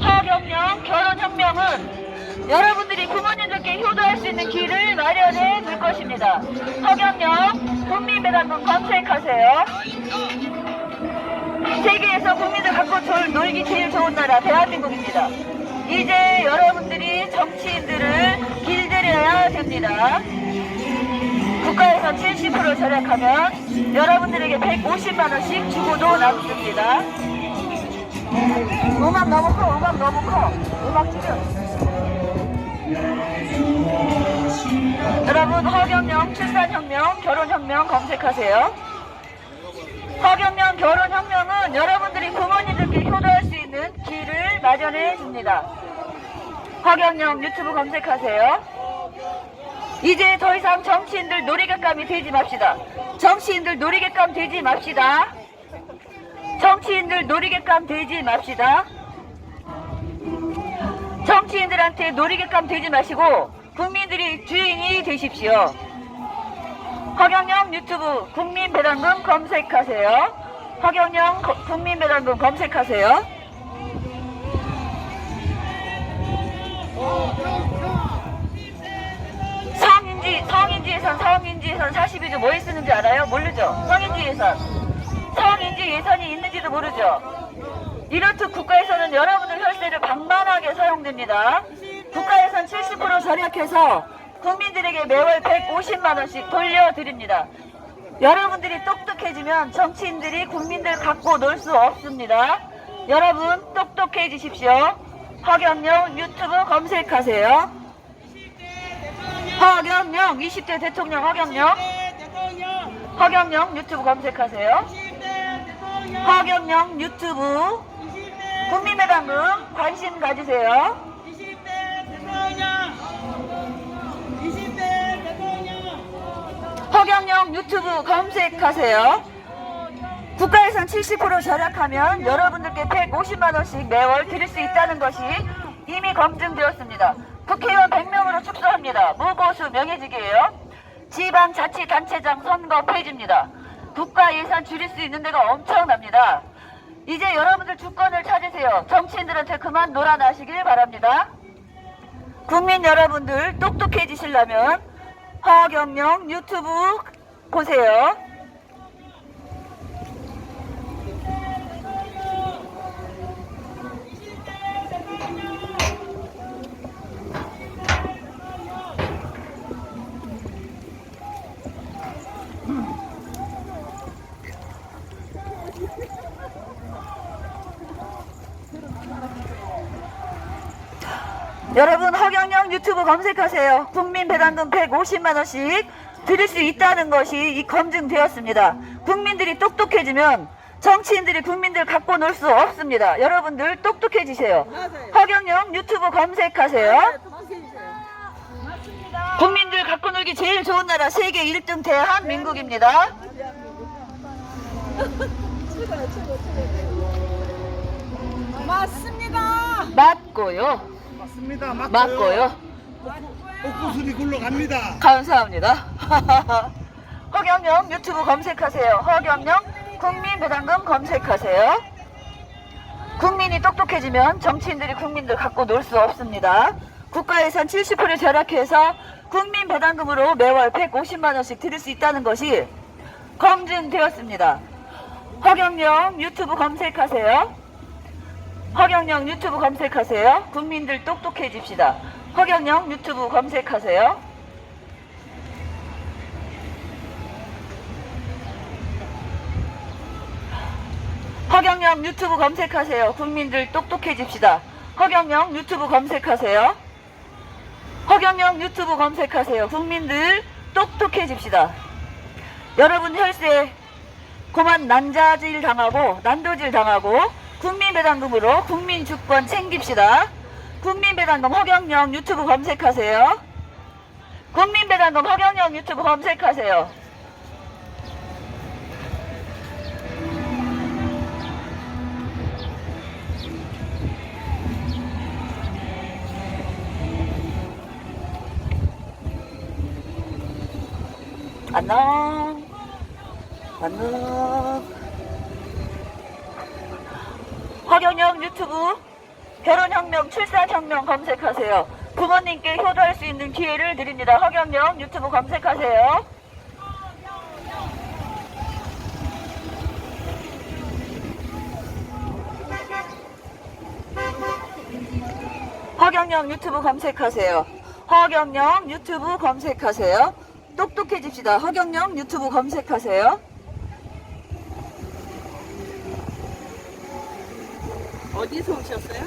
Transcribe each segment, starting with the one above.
허경영 결혼혁명은 여러분들이 부모님들께 효도할 수 있는 길을 마련해 줄 것입니다. 허경영 국민배당금 검색하세요. 세계에서 국민들 갖고 졸 놀기 제일 좋은 나라 대한민국입니다. 이제 여러분들이 정치인들을 길들여야 됩니다. 국가에서 70% 절약하면 여러분들에게 150만 원씩 주고도 남습니다. 음악 너무 커, 음악 너무 커. 음악 줄여. 여러분 허경영 출산혁명, 결혼혁명 검색하세요. 허경영 결혼혁명은 여러분들이 부모님들께 효도할 수 있는 길을 마련해 줍니다. 허경영 유튜브 검색하세요. 이제 더 이상 정치인들 놀이객감이 되지 맙시다. 정치인들 놀이객감 되지 맙시다. 정치인들 놀이객감 되지 맙시다. 정치인들한테 놀이객감 되지 마시고 국민들이 주인이 되십시오. 허경영 유튜브 국민배당금 검색하세요. 허경영 거- 국민배당금 검색하세요. 성인지 성인지 예산 성인지 예산 42조 뭐에 쓰는지 알아요? 모르죠? 성인지 예산 예산이 있는지도 모르죠? 이렇듯 국가에서는 여러분들 혈세를 방만하게 사용됩니다. 국가 예산 70% 절약해서 국민들에게 매월 150만 원씩 돌려드립니다. 여러분들이 똑똑해지면 정치인들이 국민들 갖고 놀 수 없습니다. 여러분 똑똑해지십시오. 허경영 유튜브 검색하세요. 허경영 20대 대통령 허경영 허경영 유튜브 검색하세요. 20대 대통령 허경영 유튜브 20대 국민의당금 관심 가지세요. 20대 대통령 20대 대통령 허경영 유튜브 검색하세요. 국가 예산 70% 절약하면 여러분들께 150만 원씩 매월 드릴 수 있다는 것이 이미 검증되었습니다. 국회의원 100명으로 축소합니다. 무고수 명예직이에요. 지방자치단체장 선거 폐지입니다. 국가 예산 줄일 수 있는 데가 엄청납니다. 이제 여러분들 주권을 찾으세요. 정치인들한테 그만 놀아나시길 바랍니다. 국민 여러분들 똑똑해지시려면 허경영 유튜브 보세요. 여러분 허경영 유튜브 검색하세요. 국민 배당금 150만 원씩 드릴 수 있다는 것이 이 검증되었습니다. 국민들이 똑똑해지면 정치인들이 국민들 갖고 놀 수 없습니다. 여러분들 똑똑해지세요. 허경영 유튜브 검색하세요. 국민들 갖고 놀기 제일 좋은 나라 세계 1등 대한민국입니다. 맞습니다 맞고요. 맞습니다. 맞고요. 맞고요. 옥구슬이 굴러갑니다. 감사합니다. 허경영 유튜브 검색하세요. 허경영 국민배당금 검색하세요. 국민이 똑똑해지면 정치인들이 국민들 갖고 놀 수 없습니다. 국가 예산 70% 절약해서 국민 배당금으로 매월 150만 원씩 드릴 수 있다는 것이 검증되었습니다. 허경영 유튜브 검색하세요. 허경영 유튜브 검색하세요. 국민들 똑똑해집시다. 허경영 유튜브 검색하세요. 허경영 유튜브 검색하세요. 국민들 똑똑해집시다. 허경영 유튜브 검색하세요. 허경영 유튜브 검색하세요. 국민들 똑똑해집시다. 여러분 혈세 고만 난자질 당하고 난도질 당하고 국민배당금으로 국민 주권 챙깁시다. 국민배당금 허경영 유튜브 검색하세요. 국민배당금 허경영 유튜브 검색하세요. 안녕. 안녕. 허경영 유튜브 결혼혁명, 출산혁명 검색하세요. 부모님께 효도할 수 있는 기회를 드립니다. 허경영 유튜브 검색하세요. 허경영 유튜브 검색하세요. 허경영 유튜브 검색하세요. 똑똑해집시다. 허경영 유튜브 검색하세요. 어디서 오셨어요?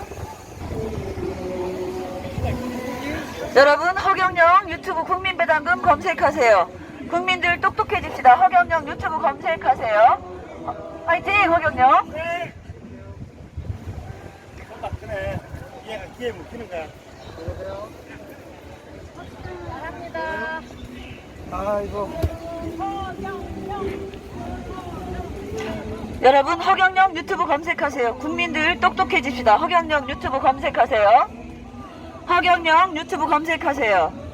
여러분 허경영 유튜브 국민배당금 검색하세요. 국민들 똑똑해집시다. 허경영 유튜브 검색하세요. 어, 화이팅 허경영. 그래. 얘가 기회 묻히는 거야. 잘합니다. 아이고. 여러분 허경영 유튜브 검색하세요. 국민들 똑똑해집시다. 허경영 유튜브 검색하세요. 허경영 유튜브 검색하세요.